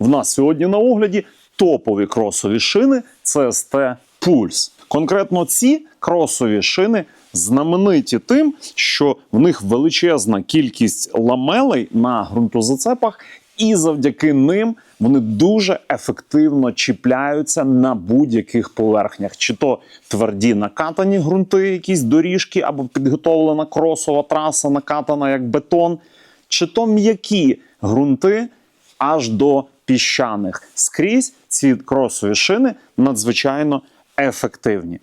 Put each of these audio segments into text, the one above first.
В нас сьогодні на огляді топові кросові шини CST Pulse. Конкретно ці кросові шини знамениті тим, що в них величезна кількість ламелей на ґрунтозацепах, і завдяки ним вони дуже ефективно чіпляються на будь-яких поверхнях, чи то тверді накатані ґрунти, якісь доріжки, або підготовлена кросова траса, накатана як бетон, чи то м'які ґрунти аж до піщаних. Скрізь ці кросові шини надзвичайно ефективні.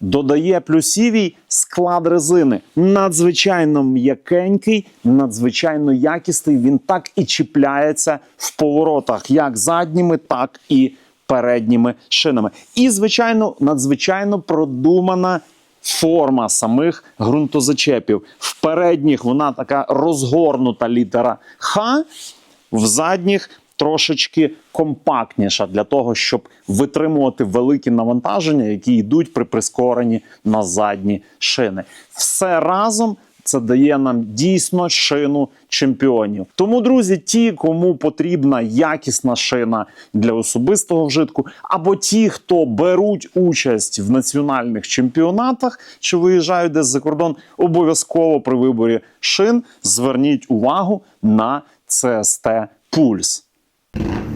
Додає плюсівій склад резини. Надзвичайно м'якенький, надзвичайно якісний. Він так і чіпляється в поворотах, як задніми, так і передніми шинами. І, звичайно, надзвичайно продумана форма самих ґрунтозачепів. В передніх вона така розгорнута літера Х, в задніх трошечки компактніша для того, щоб витримувати великі навантаження, які йдуть при прискоренні на задні шини. Все разом. Це дає нам дійсно шину чемпіонів. Тому, друзі, ті, кому потрібна якісна шина для особистого вжитку, або ті, хто беруть участь в національних чемпіонатах чи виїжджають десь за кордон, обов'язково при виборі шин зверніть увагу на CST Pulse. Yeah.